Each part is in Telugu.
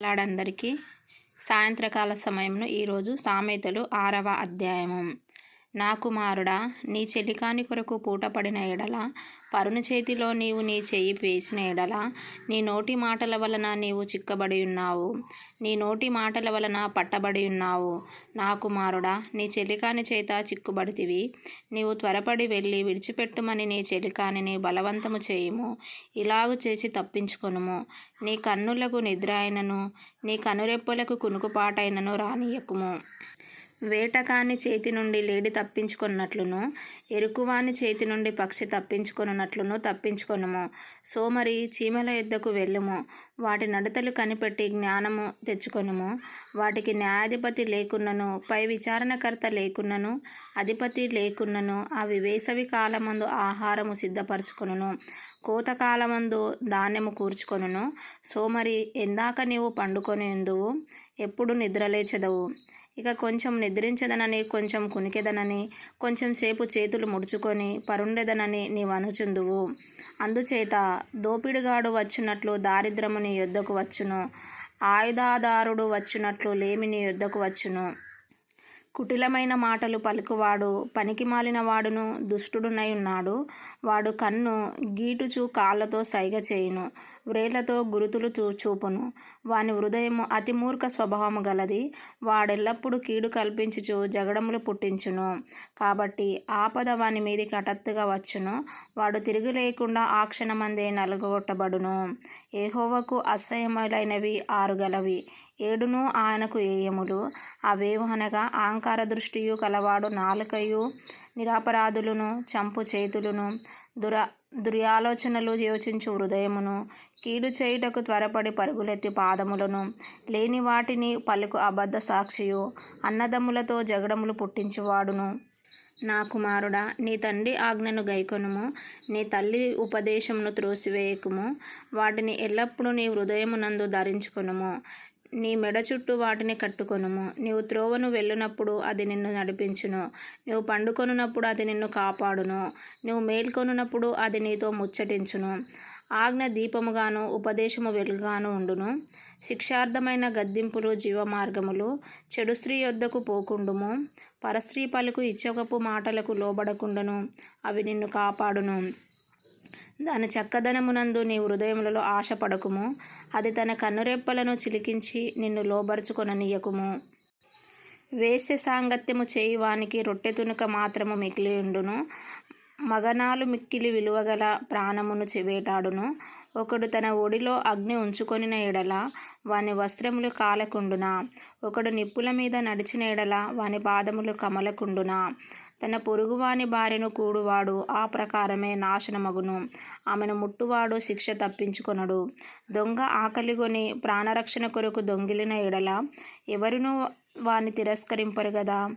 లాడందరికీ సాయంత్రకాల సమయంలో ఈరోజు సామెతలు ఆరవ అధ్యాయము. నా కుమారుడా నీ చెలికాని కొరకు పూటపడిన ఎడల పరుని చేతిలో నీవు నీ చెయ్యి వేసిన ఎడల నీ నోటి మాటల వలన నీవు చిక్కబడి ఉన్నావు. నీ నోటి మాటల వలన పట్టబడి ఉన్నావు. నా కుమారుడా నీ చెలికాని చేత చిక్కుబడితివి. నీవు త్వరపడి వెళ్ళి విడిచిపెట్టుమని నీ చెలికానిని బలవంతము చేయుము. ఇలాగు చేసి తప్పించుకొనుము. నీ కన్నులకు నిద్ర అయినను నీ కనురెప్పలకు కునుకుపాటైనను రానియకుము వేటకాని చేతి నుండి లేడి తప్పించుకున్నట్లును ఎరుకువాని చేతి నుండి పక్షి తప్పించుకొనున్నట్లును తప్పించుకొనుము. సోమరి చీమల యుద్ధకు వెళ్ళుము. వాటి నడతలు కనిపెట్టి జ్ఞానము తెచ్చుకొనుము. వాటికి న్యాయాధిపతి లేకున్నను పై విచారణకర్త లేకున్నను అధిపతి లేకున్నను అవి వేసవి కాలమందు ఆహారము సిద్ధపరచుకొనును. కోతకాలమందు ధాన్యము కూర్చుకొనును. సోమరి ఎందాక నీవు పండుకొని ఎందువు ఎప్పుడు నిద్రలేచెదవు? ఇక కొంచెం నిద్రించదనని కొంచెం కునికెదనని కొంచెం సేపు చేతులు ముడుచుకొని పరుండెదనని నీవనుచుందువు అందుచేత దోపిడిగాడు వచ్చినట్లు దారిద్రము నీ యొద్దకు వచ్చును. ఆయుధాదారుడు వచ్చినట్లు లేమి నీ యొద్దకు వచ్చును. కుటిలమైన మాటలు పలుకువాడు పనికిమాలిన వాడును దుష్టుడునై ఉన్నాడు. వాడు కన్ను గీటుచు కాళ్ళతో సైగ చేయును వ్రేళ్ళతో గురుతులు చూ చూపును. వాని హృదయము అతి మూర్ఖ స్వభావము గలది. వాడెల్లప్పుడూ కీడు కల్పించుచు జగడములు పుట్టించును. కాబట్టి ఆపద వాని మీదికి హఠత్తుగా వచ్చును. వాడు తిరిగి లేకుండా ఆ క్షణమందే నలుగొట్టబడును. ఏహోవకు అసహ్యములైనవి ఆరుగలవి. ఏడును ఆయనకు ఏయములు. అవేవనగా అహంకార దృష్టియు కలవాడు నాలుకయు నిరాపరాధులను చంపు చేతులను దురా దుర్యాలోచనలు యోచించు హృదయమును. కీడు చేయుటకు త్వరపడి పరుగులెత్తి పాదములను. లేని వాటిని పలుకు అబద్ధ సాక్షియు. అన్నదమ్ములతో జగడములు పుట్టించువాడును. నా కుమారుడా నీ తండ్రి ఆజ్ఞను గైకొనుము. నీ తల్లి ఉపదేశమును త్రోసివేయకుము. వాటిని ఎల్లప్పుడూ నీ హృదయమునందు ధరించుకొనుము. నీ మెడ చుట్టూ వాటిని కట్టుకొనుము. నీవు త్రోవను వెళ్ళునప్పుడు అది నిన్ను నడిపించును. నువ్వు పండుకొనున్నప్పుడు అది నిన్ను కాపాడును. నువ్వు మేల్కొనున్నప్పుడు అది నీతో ముచ్చటించును. ఆజ్ఞ దీపముగాను ఉపదేశము వెలుగాను ఉండును. శిక్షార్థమైన గద్దింపులు జీవమార్గములు. చెడు స్త్రీ యొద్దకు పోకుండుము. పరస్త్రీ పలుకు ఇచ్చకపు మాటలకు లోబడకుండును. అవి నిన్ను కాపాడును. దాని చక్కదనమునందు నీ హృదయములలో ఆశపడకుము అది తన కన్నురెప్పలను చిలికించి నిన్ను లోబరుచుకొననీయకుము. వేశ్య సాంగత్యము చేయువానికి రొట్టె తునుక మాత్రము మిగిలియుండును మగనాలు మిక్కిలి విలువగల ప్రాణమును వేటాడును. ఒకడు తన ఒడిలో అగ్ని ఉంచుకొనిన ఎడల వాని వస్త్రములు కాలకుండునా? ఒకడు నిప్పుల మీద నడిచిన ఎడల వాని పాదములు కమలకుండునా? తన పొరుగువాని భార్యను కూడువాడు ఆ ప్రకారమే నాశనమగును. ఆమెను ముట్టువాడు శిక్ష తప్పించుకొనడు. దొంగ ఆకలిగొని ప్రాణరక్షణ కొరకు దొంగిలిన ఎడల ఎవరునూ వాని తిరస్కరింపరు గదా?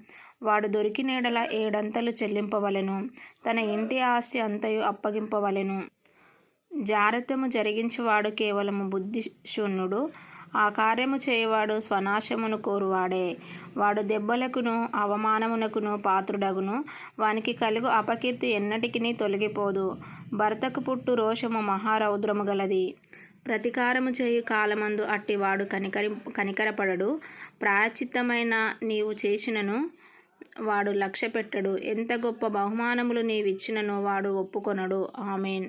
వాడు దొరికిన ఎడల ఏడంతలు చెల్లింపవలెను. తన ఇంటి ఆస్తి అంతయు అప్పగింపవలెను. జారత్యము జరిగించువాడు కేవలము బుద్ధిశూన్యుడు. ఆ కార్యము చేయవాడు స్వనాశమును కోరువాడే. వాడు దెబ్బలకును అవమానమునకును పాత్రుడగును. వానికి కలుగు అపకీర్తి ఎన్నటికి తొలగిపోదు. భర్తకు పుట్టు రోషము మహారౌద్రము గలది. ప్రతీకారము చేయు కాలమందు అట్టివాడు కనికరి కనికరపడడు. ప్రాయచిత్తమైన నీవు చేసినను వాడు లక్ష్య పెట్టడు ఎంత గొప్ప బహుమానములు నీవిచ్చినను వాడు ఒప్పుకొనడు. ఆమెన్.